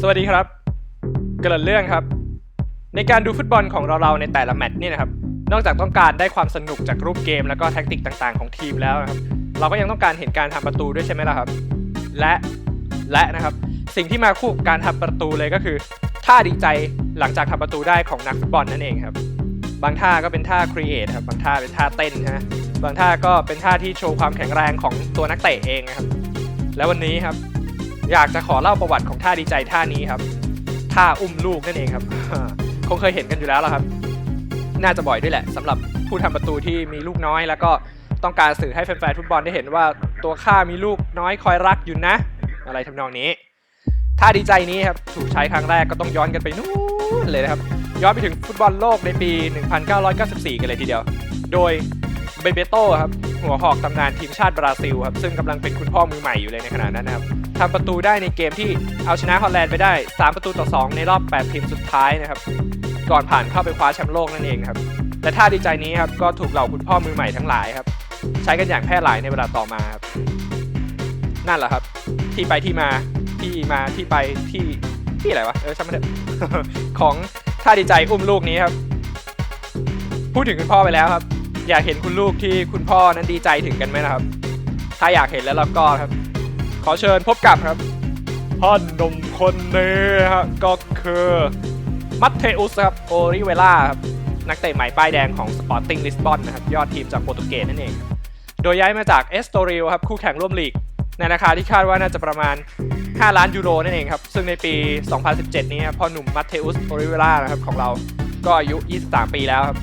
สวัสดีครับ เกรินเรื่องครับ ในการดูฟุตบอลของเราในแต่ละแมตช์นี่นะครับ นอกจากต้องการได้ความสนุกจากรูปเกมแล้วก็แท็กติกต่างๆ ของทีมแล้วนะครับ เราก็ยังต้องการเห็นการทำประตูด้วยใช่ไหมล่ะครับ และ และนะครับ สิ่งที่มาคู่กับการทำประตูเลยก็คือ ท่าดีใจหลังจากทำประตูได้ของนักฟุตบอลนั่นเองครับ บางท่าก็เป็นท่าครีเอทครับ บางท่าเป็นท่าเต้นนะฮะ บางท่าก็เป็นท่าที่โชว์ความแข็งแรงของตัวนักเตะเองนะครับ และวันนี้ครับ อยากจะขอเล่าประวัติของท่าดีใจท่านี้ครับท่าอุ้มลูกนั่นเองครับคงเคยเห็นกันอยู่แล้วล่ะครับ น่าจะบ่อยด้วยแหละสำหรับผู้ทำประตูที่มีลูกน้อย แล้วก็ต้องการสื่อให้แฟนๆฟุตบอลได้เห็นว่าตัวข้ามีลูกน้อยคอยรักอยู่นะ อะไรทำนองนี้ท่าดีใจนี้ครับถูกใช้ครั้งแรกก็ต้องย้อนกันไปนู่นเลยนะครับ ย้อนไปถึงฟุตบอลโลกในปี 1994 กันเลยทีเดียว โดยเบเบโต้ครับ หัวหอกตำนานทีมชาติบราซิลครับซึ่งกำลังเป็นคุณพ่อมือใหม่อยู่เลยในขณะนั้นนะครับทำประตูได้ในเกมที่เอาชนะฮอลแลนด์ไปได้ 3 ประตูต่อ 2 ในรอบ 8 ทีมสุดท้ายนะครับ ก่อนผ่านเข้าไปคว้าแชมป์โลกนั่นเองครับและท่าดีใจนี้ครับก็ถูกเหล่าคุณพ่อมือใหม่ทั้งหลายครับใช้กันอย่างแพร่หลายในเวลาต่อมาครับนั่นแหละครับ ที่ไปที่มาที่มาที่ไปที่ที่อะไรวะเออช่างมันเถอะของท่าดีใจอุ้มลูกนี้ครับพูดถึงคุณพ่อไปแล้วครับ อยากเห็นคุณลูกที่คุณพ่อนั้นดีใจถึงกันไหมนะครับ ถ้าอยากเห็นแล้วเราก็ครับ ขอเชิญพบกับครับพ่อหนุ่มคนนี้ครับก็คือมัตเทอุสครับโอริเวล่าครับนักเตะใหม่ป้ายแดงของสปอร์ติ้งลิสบอนนะครับยอดทีมจากโปรตุเกสนั่นเอง โดยย้ายมาจากเอสโตริลครับคู่แข่งร่วมลีก ในราคาที่คาดว่าน่าจะประมาณ 5 ล้านยูโรนั่นเองครับ ซึ่งในปี 2017 นี้พ่อหนุ่มมัตเทอุสโอริเวล่านะครับของเราก็อายุ 23 ปีแล้วครับ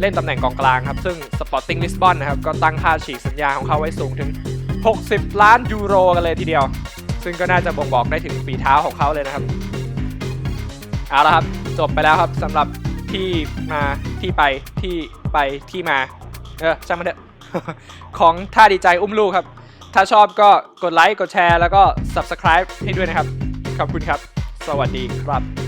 เล่นตำแหน่งกองกลางครับ ซึ่ง Sporting Lisbon นะครับ ก็ตั้งค่าฉีกสัญญาของเขาไว้สูงถึง 60 ล้านยูโรกันเลยทีเดียว ซึ่งก็น่าจะบ่งบอกได้ถึงฝีเท้าของเขาเลยนะครับ เอาละครับ จบไปแล้วครับสำหรับที่มาที่ไปที่ไปที่มา เออช่างมันเถอะของท่าดีใจอุ้มลูกครับ ถ้าชอบก็กดไลค์ กดแชร์ แล้วก็ Subscribe ให้ด้วยนะครับ ขอบคุณครับ สวัสดีครับ